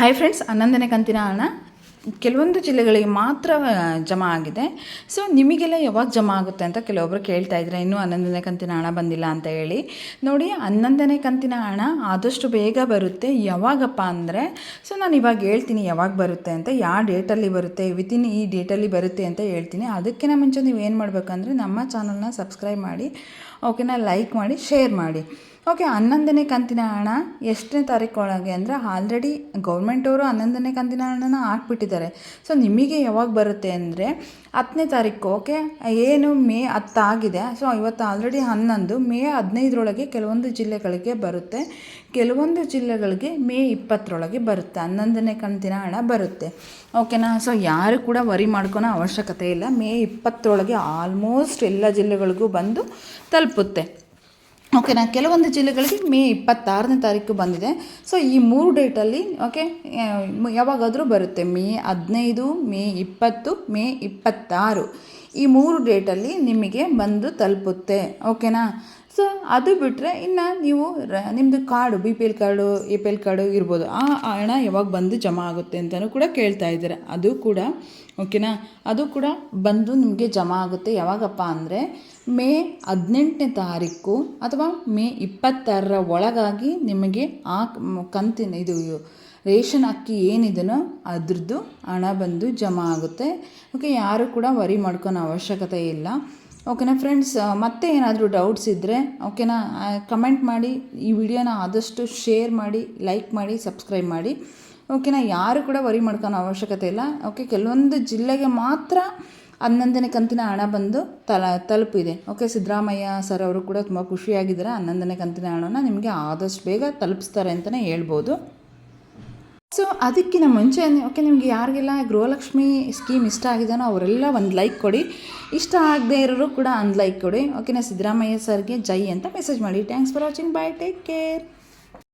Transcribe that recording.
Hi friends ಹನ್ನೊಂದನೇ ಕಂತಿನ ಹಣ ಕೆಲವೊಂದು ಜಿಲ್ಲೆಗಳಿಗೆ ಮಾತ್ರ ಜಮಾ ಆಗಿದೆ. ಸೊ ನಿಮಗೆಲ್ಲ ಯಾವಾಗ ಜಮಾ ಆಗುತ್ತೆ ಅಂತ ಕೆಲವೊಬ್ಬರು ಕೇಳ್ತಾ ಇದ್ದಾರೆ ಇನ್ನೂ ಹನ್ನೊಂದನೇ ಕಂತಿನ ಹಣ ಬಂದಿಲ್ಲ ಅಂತ ಹೇಳಿ. ನೋಡಿ ಹನ್ನೊಂದನೇ ಕಂತಿನ ಹಣ ಆದಷ್ಟು ಬೇಗ ಬರುತ್ತೆ. ಯಾವಾಗಪ್ಪ ಅಂದರೆ ಸೊ ನಾನು ಇವಾಗ ಹೇಳ್ತೀನಿ ಯಾವಾಗ ಬರುತ್ತೆ ಅಂತ ಯಾವ ಡೇಟಲ್ಲಿ ಬರುತ್ತೆ ವಿತಿನ್ ಈ ಡೇಟಲ್ಲಿ ಬರುತ್ತೆ ಅಂತ ಹೇಳ್ತೀನಿ. ಅದಕ್ಕಿಂತ ಮುಂಚೆ ನೀವು ಏನು ಮಾಡಬೇಕಂದ್ರೆ, ನಮ್ಮ ಚಾನಲ್ನ ಸಬ್ಸ್ಕ್ರೈಬ್ ಮಾಡಿ, ಓಕೆನಾ ಲೈಕ್ ಮಾಡಿ ಶೇರ್ ಮಾಡಿ. ಓಕೆ, ಹನ್ನೊಂದನೇ ಕಂತಿನ ಹಣ ಎಷ್ಟನೇ ತಾರೀಕು ಒಳಗೆ ಅಂದರೆ ಆಲ್ರೆಡಿ ಗೌರ್ಮೆಂಟವರು ಹನ್ನೊಂದನೇ ಕಂತಿನ ಹಣನ ಹಾಕ್ಬಿಟ್ಟಿದ್ದಾರೆ. ಸೊ ನಿಮಗೆ ಯಾವಾಗ ಬರುತ್ತೆ ಅಂದರೆ ಹತ್ತನೇ ತಾರೀಕು, ಓಕೆ, ಏನು ಮೇ ಹತ್ತಾಗಿದೆ. ಸೊ ಇವತ್ತು ಆಲ್ರೆಡಿ ಹನ್ನೊಂದು, ಮೇ ಹದಿನೈದರೊಳಗೆ ಕೆಲವೊಂದು ಜಿಲ್ಲೆಗಳಿಗೆ ಬರುತ್ತೆ. ಕೆಲವೊಂದು ಜಿಲ್ಲೆಗಳಿಗೆ ಮೇ ಇಪ್ಪತ್ತರೊಳಗೆ ಬರುತ್ತೆ, ಹನ್ನೊಂದನೇ ಕಂತಿನ ಹಣ ಬರುತ್ತೆ. ಓಕೆನಾ ಸೊ ಯಾರು ಕೂಡ ವರಿ ಮಾಡ್ಕೊಳೋ ಅವಶ್ಯಕತೆ ಇಲ್ಲ. ಮೇ ಇಪ್ಪತ್ತರೊಳಗೆ ಆಲ್ಮೋಸ್ಟ್ ಎಲ್ಲ ಜಿಲ್ಲೆಗಳಿಗೂ ಬಂದು ತಲುಪುತ್ತೆ. ಓಕೆನಾ ಕೆಲವೊಂದು ಜಿಲ್ಲೆಗಳಿಗೆ ಮೇ ಇಪ್ಪತ್ತಾರನೇ ತಾರೀಕು ಬಂದಿದೆ. ಸೊ ಈ ಮೂರು ಡೇಟಲ್ಲಿ ಓಕೆ ಯಾವಾಗಾದರೂ ಬರುತ್ತೆ. ಮೇ ಹದಿನೈದು, ಮೇ ಇಪ್ಪತ್ತು, ಮೇ ಇಪ್ಪತ್ತಾರು. ಈ ಮೂರು ಡೇಟಲ್ಲಿ ನಿಮಗೆ ಬಂದು ತಲುಪುತ್ತೆ. ಓಕೆನಾ ಸೊ ಅದು ಬಿಟ್ಟರೆ ಇನ್ನು ನೀವು ರ ನಿಮ್ಮದು card B P L card A P L card ಇರ್ಬೋದು. ಆ ಹಣ ಯಾವಾಗ ಬಂದು ಜಮಾ ಆಗುತ್ತೆ ಅಂತಲೂ ಕೂಡ ಕೇಳ್ತಾ ಇದ್ದಾರೆ. ಅದು ಕೂಡ ಓಕೆನಾ ಅದು ಕೂಡ ಬಂದು ನಿಮಗೆ ಜಮಾ ಆಗುತ್ತೆ ಯಾವಾಗಪ್ಪ ಅಂದರೆ ಮೇ ಹದಿನೆಂಟನೇ ತಾರೀಕು ಅಥವಾ ಮೇ ಇಪ್ಪತ್ತಾರರ ಒಳಗಾಗಿ ನಿಮಗೆ ಆ ಕಂತಿನ ಇದು ರೇಷನ್ ಅಕ್ಕಿ ಏನಿದೆಯೋ ಅದ್ರದ್ದು ಹಣ ಬಂದು ಜಮಾ ಆಗುತ್ತೆ. ಓಕೆ ಯಾರು ಕೂಡ ವರಿ ಮಾಡ್ಕೊಳೋ ಅವಶ್ಯಕತೆ ಇಲ್ಲ. ಓಕೆನಾ ಫ್ರೆಂಡ್ಸ್ ಮತ್ತೆ ಏನಾದರೂ ಡೌಟ್ಸ್ ಇದ್ದರೆ ಓಕೆನಾ ಕಮೆಂಟ್ ಮಾಡಿ, ಈ ವಿಡಿಯೋನ ಆದಷ್ಟು ಶೇರ್ ಮಾಡಿ ಲೈಕ್ ಮಾಡಿ ಸಬ್ಸ್ಕ್ರೈಬ್ ಮಾಡಿ. ಓಕೆನಾ ಯಾರು ಕೂಡ ವರಿ ಮಾಡ್ಕೊಳೋ ಅವಶ್ಯಕತೆ ಇಲ್ಲ. ಓಕೆ ಕೆಲವೊಂದು ಜಿಲ್ಲೆಗೆ ಮಾತ್ರ ಹನ್ನೊಂದನೇ ಕಂತಿನ ಹಣ ಬಂದು ತಲ, ತಲುಪಿದೆ. ಓಕೆ ಸಿದ್ದರಾಮಯ್ಯ ಸರ್ ಅವರು ಕೂಡ ತುಂಬ ಖುಷಿಯಾಗಿದ್ದಾರೆ. ಹನ್ನೊಂದನೇ ಕಂತಿನ ಹಣನ ನಿಮಗೆ ಆದಷ್ಟು ಬೇಗ ತಲುಪಿಸ್ತಾರೆ ಅಂತಲೇ ಹೇಳ್ಬೋದು. ಸೊ ಅದಕ್ಕಿಂತ ಮುಂಚೆ ಓಕೆ ನಿಮಗೆ ಯಾರಿಗೆಲ್ಲ ಗೃಹಲಕ್ಷ್ಮಿ ಸ್ಕೀಮ್ ಇಷ್ಟ ಆಗಿದೆನೋ ಅವರೆಲ್ಲ ಒಂದು ಲೈಕ್ ಕೊಡಿ. ಇಷ್ಟ ಆಗದೆ ಇರೋರು ಕೂಡ ಒಂದು ಲೈಕ್ ಕೊಡಿ. ಓಕೆನಾ ಸಿದ್ದರಾಮಯ್ಯ ಸರ್ಗೆ ಜೈ ಅಂತ ಮೆಸೇಜ್ ಮಾಡಿ. Thanks for watching bye take care